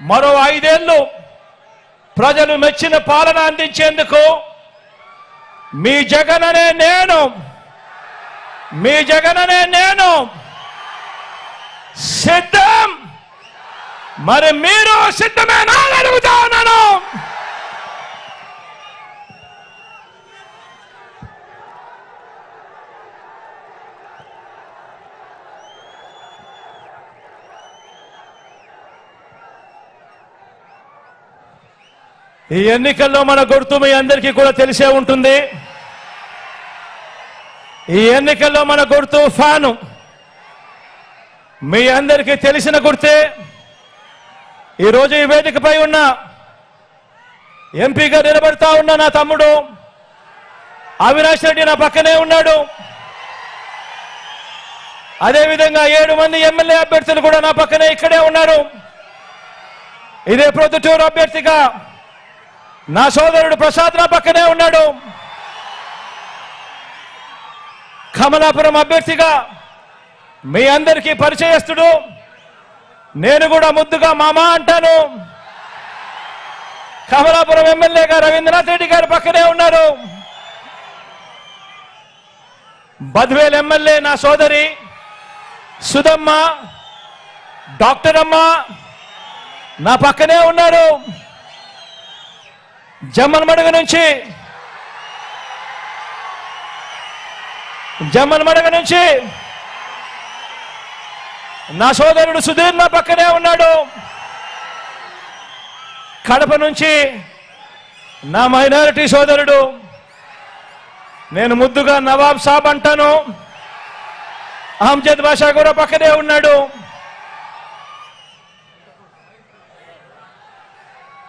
మరో ఐదేళ్ళు ప్రజలు మెచ్చిన పాలన అందించేందుకు మీ జగననే నేను మీ జగననే నేను సిద్ధం. మరి మీరు సిద్ధమేనా అని అడుగుతా ఉన్నాను. ఈ ఎన్నికల్లో మన గుర్తు మీ అందరికీ కూడా తెలిసే ఉంటుంది. ఈ ఎన్నికల్లో మన గుర్తు ఫాను మీ అందరికీ తెలిసిన గుర్తే ఈరోజు ఈ వేదికపై ఉన్న ఎంపీగా నిలబడతా ఉన్న నా తమ్ముడు అవినాష్ రెడ్డి నా పక్కనే ఉన్నాడు. అదేవిధంగా ఏడు మంది ఎమ్మెల్యే అభ్యర్థులు కూడా నా పక్కనే ఇక్కడే ఉన్నారు. ఇదే ప్రొద్దుటూరు అభ్యర్థిగా నా సోదరుడు ప్రసాద్ నా పక్కనే ఉన్నాడు. కమలాపురం అభ్యర్థిగా మీ అందరికీ పరిచయస్తుడు. నేను కూడా ముద్దుగా మామ అంటాను. కమలాపురం ఎమ్మెల్యేగా రవీంద్రనాథ్ రెడ్డి గారు పక్కనే ఉన్నారు. బద్వేల్ ఎమ్మెల్యే నా సోదరి సుధమ్మ డాక్టర్ అమ్మ నా పక్కనే ఉన్నారు. జమ్మన్మడగ నుంచి. జమ్మన్మడగ నుంచి. నా సోదరుడు సుధీర్ నా పక్కనే ఉన్నాడు. కడప నుంచి నా మైనారిటీ సోదరుడు. నేను ముద్దుగా నవాబ్ సాబ్ అంటాను. అహ్మద్ బాషా కూడా పక్కనే ఉన్నాడు.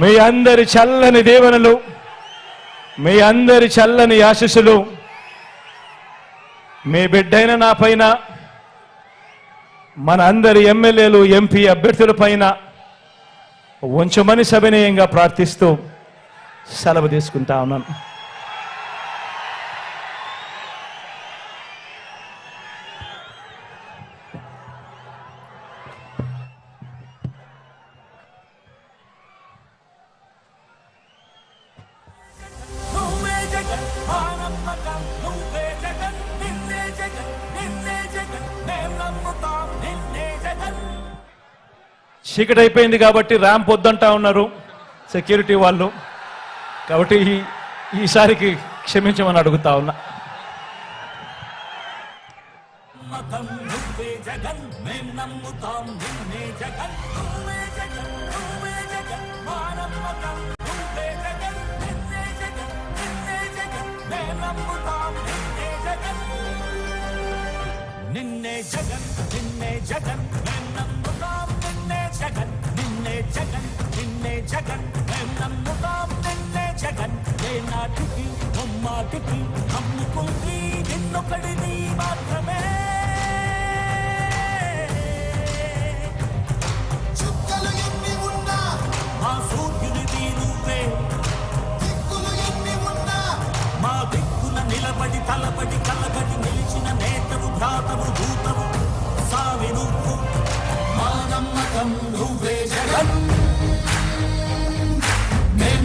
మీ అందరి చల్లని దీవెనలు మీ అందరి చల్లని ఆశీస్సులు మీ బిడ్డైన నా పైన మన అందరి ఎమ్మెల్యేలు ఎంపీ అభ్యర్థుల పైన ఉంచమని సవినయంగా ప్రార్థిస్తూ సెలవు తీసుకుంటా ఉన్నాను. చీకటి అయిపోయింది కాబట్టి ర్యాంప్ వద్దంటా ఉన్నారు సెక్యూరిటీ వాళ్ళు. కాబట్టి ఈ- ఈసారికి క్షమించమని అడుగుతా ఉన్నా. నిన్నే జగన్ నిన్నే జగన్. జగన్. మేం నమ్ముతాం నిన్నే జగన్. ఏ నాటికి బొమ్మాటికి నమ్ముకుంది నిన్నొకడిని మాత్రమే. చుక్కలు ఎన్ని ఉన్నా మా సూర్యునిది నువ్వే దిక్కులు ఎన్ని ఉన్నా మా దిక్కున నిలబడి తలబడి కలబడి నిలిచిన నేతవు భ్రాతవు దూతవు సావి నువ్వు. మా నమ్మకం నువ్వే జగన్.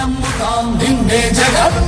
నమ్ముతాం నిన్నే జగన్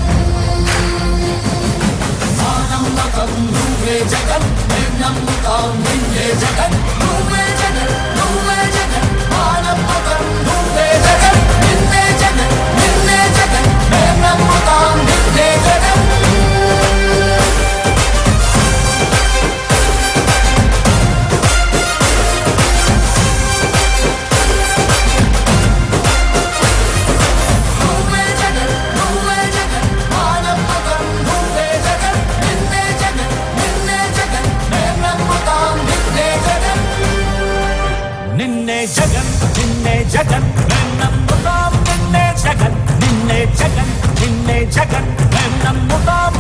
నిన్నే జగన్ నిన్నే జగన్. మేము నమ్ముతాం నిన్నే జగన్ నిన్నే జగన్ నిన్నే జగన్. మేము నమ్ముతాం